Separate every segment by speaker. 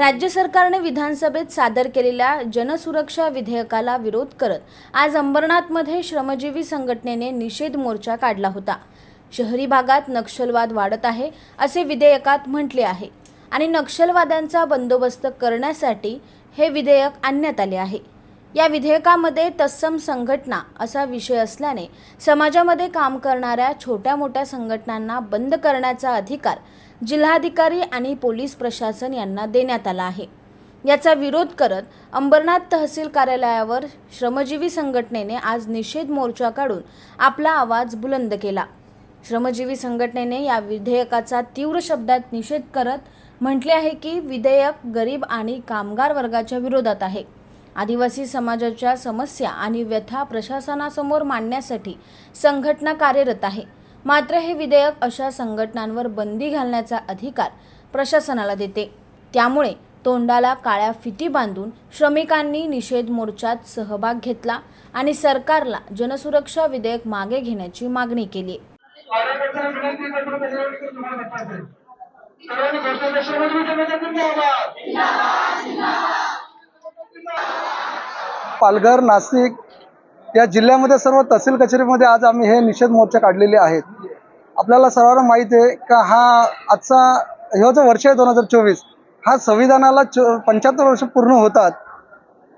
Speaker 1: राज्य सरकारने विधानसभेत सादर केलेल्या जनसुरक्षा विधेयकाला विरोध करत आज अंबरनाथमध्ये श्रमजीवी संघटनेने निषेध मोर्चा काढला होता. शहरी भागात नक्षलवाद वाढत आहे असे विधेयकात म्हटले आहे आणि नक्षलवाद्यांचा बंदोबस्त करण्यासाठी हे विधेयक आणण्यात आले आहे. या विधेयकामध्ये तत्सम संघटना असा विषय असल्याने समाजामध्ये काम करणाऱ्या छोट्या मोठ्या संघटनांना बंद करण्याचा अधिकार जिल्हाधिकारी आणि पोलीस प्रशासन यांना देण्यात आला आहे. याचा विरोध करत अंबरनाथ तहसील कार्यालयावर श्रमजीवी संघटनेने आज निषेध मोर्चा काढून आपला आवाज बुलंद केला. श्रमजीवी संघटनेने या विधेयकाचा तीव्र शब्दात निषेध करत म्हटले आहे की विधेयक गरीब आणि कामगार वर्गाच्या विरोधात आहे. आदिवासी समाजाच्या समस्या आणि व्यथा प्रशासनासमोर मांडण्यासाठी संघटना कार्यरत आहे. मात्र हे विधेयक अशा संघटनांवर बंदी घालण्याचा अधिकार प्रशासनाला देते. त्यामुळे तोंडाला काळ्या फिती बांधून श्रमिकांनी निषेध मोर्चात सहभाग घेतला आणि सरकारला जनसुरक्षा विधेयक मागे घेण्याची मागणी केली
Speaker 2: पालघर नाशिक या जिल्ह्यामध्ये सर्व तहसील कचेरीमध्ये आज आम्ही हे निषेध मोर्चा काढलेले आहेत. आपल्याला सर्वांना माहीत आहे का हा आजचा ह्यो जो वर्ष आहे दोन हजार चोवीस. हा संविधानाला चो पंच्याहत्तर वर्ष पूर्ण होतात.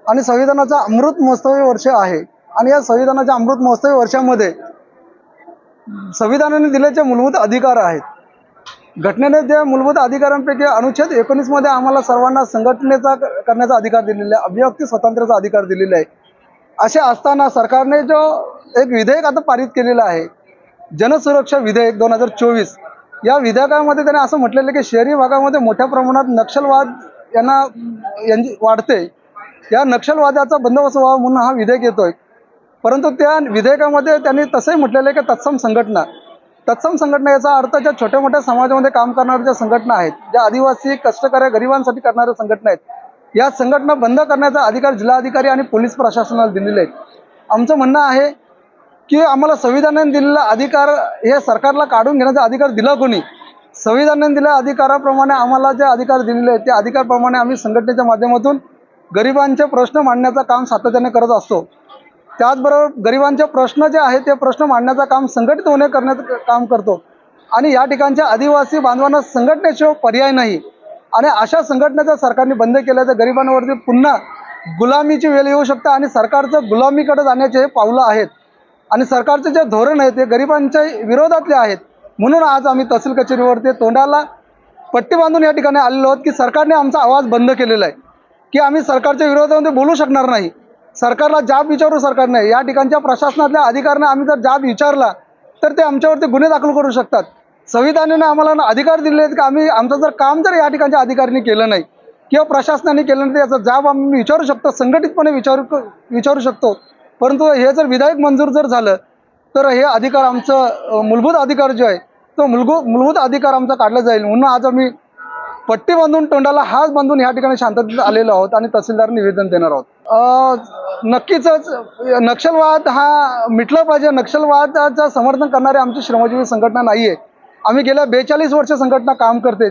Speaker 2: आणि संविधानाचा अमृत महोत्सवी वर्ष आहे. आणि या संविधानाच्या अमृत महोत्सवी वर्षामध्ये संविधानाने दिलेले मूलभूत अधिकार आहेत. घटनेने त्या मूलभूत अधिकारांपैकी अनुच्छेद एकोणीसमध्ये आम्हाला सर्वांना संघटनेचा क- करण्याचा अधिकार दिलेला आहे अभिव्यक्ती स्वातंत्र्याचा अधिकार दिलेला आहे. असे असताना सरकारने जो एक विधेयक आता पारित केलेलं आहे जनसुरक्षा विधेयक दोन हजार चोवीस या विधेयकामध्ये त्याने असं म्हटलेलं आहे की शहरी भागामध्ये मोठ्या प्रमाणात नक्षलवाद यांना यांची वाढते. या नक्षलवादाचा बंदोबस्त व्हावा म्हणून हा विधेयक येतोय. परंतु त्या विधेयकामध्ये त्यांनी तसंही म्हटलेलं आहे की तत्सम संघटना. तत्सम संघटना याचा अर्थ ज्या छोट्या मोठ्या समाजामध्ये काम करणाऱ्या ज्या संघटना आहेत ज्या आदिवासी कष्टकऱ्या गरिबांसाठी करणाऱ्या संघटना आहेत या संघटना बंद करण्याचा अधिकार जिल्हाधिकारी आणि पोलीस प्रशासनाला दिलेले आहेत. आमचं म्हणणं आहे की आम्हाला संविधानाने दिलेला अधिकार हे सरकारला काढून घेण्याचा अधिकार दिला कोणी? संविधानाने दिलेल्या अधिकाराप्रमाणे आम्हाला जे अधिकार दिलेले आहेत त्या अधिकारप्रमाणे आम्ही संघटनेच्या माध्यमातून गरिबांचे प्रश्न मांडण्याचं काम सातत्याने करत असतो. त्याचबरोबर गरिबांचे प्रश्न जे आहेत ते प्रश्न मांडण्याचं काम संघटित होणे करण्याचं काम करतो. आणि या ठिकाणच्या आदिवासी बांधवांना संघटनेशिवाय पर्याय नाही. आणि अशा संघटनेचा सरकारने बंद केल्या तर गरिबांवरती पुन्हा गुलामीची वेळ येऊ शकते आणि सरकारचं गुलामीकडे जाण्याचे हे पावलं आहेत. आणि सरकारचे जे धोरण आहे ते गरिबांच्या विरोधातले आहेत. म्हणून आज आम्ही तहसील कचेरीवरती तोंडाला पट्टी बांधून या ठिकाणी आलेलो आहोत की सरकारने आमचा आवाज बंद केलेला आहे. की आम्ही सरकारच्या विरोधामध्ये बोलू शकणार नाही. सरकारला जाब विचारू सरकार नाही. या ठिकाणच्या प्रशासनातल्या अधिकाऱ्यांना आम्ही जर जाब विचारला तर ते आमच्यावरती गुन्हे दाखल करू शकतात. संविधानाने आम्हाला ना अधिकार दिले आहेत की? आम्ही आमचं जर काम जर या ठिकाणच्या अधिकाऱ्यांनी केलं नाही किंवा प्रशासनाने केलं नाही याचा जाब आम्ही विचारू शकतो संघटितपणे विचारू विचारू शकतो. परंतु हे जर विधायक मंजूर जर झालं तर हे अधिकार आमचं मूलभूत अधिकार जो आहे तो मूलभूत मूलभूत अधिकार आमचा काढला जाईल. म्हणून आज आम्ही पट्टी बांधून तोंडाला हात बांधून या ठिकाणी शांततेत आलेलो आहोत आणि तहसीलदार निवेदन देणार आहोत. नक्कीच नक्षलवाद हा मिटला पाहिजे. नक्षलवादाचं समर्थन करणारी आमची श्रमजीवी संघटना नाही आहे आम्ही गेल्या बेचाळीस वर्ष संघटना काम करते.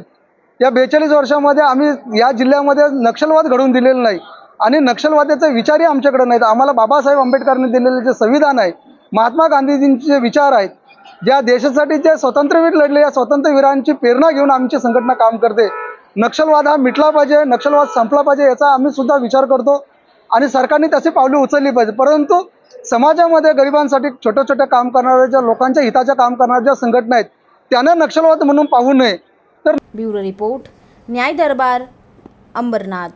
Speaker 2: या बेचाळीस वर्षामध्ये आम्ही या जिल्ह्यामध्ये नक्षलवाद घडवून दिलेला नाही. आणि नक्षलवादाचे विचारही आमच्याकडे नाहीत. आम्हाला बाबासाहेब आंबेडकरांनी दिलेले जे संविधान आहे महात्मा गांधीजींचे विचार आहेत ज्या देशासाठी जे स्वातंत्र्यवीर लढले या स्वातंत्र्यवीरांची प्रेरणा घेऊन आमची संघटना काम करते. नक्षलवाद हा मिटला पाहिजे नक्षलवाद संपला पाहिजे याचा आम्ही सुद्धा विचार करतो. आणि सरकारने तशी पावले उचलली पाहिजे. परंतु समाजामध्ये गरिबांसाठी छोट्या छोट्या काम करणाऱ्या ज्या लोकांच्या हिताच्या काम करणाऱ्या ज्या संघटना आहेत त्यांना नक्षलवाद म्हणून पाहू नये. तर
Speaker 1: ब्युरो रिपोर्ट न्याय दरबार अंबरनाथ.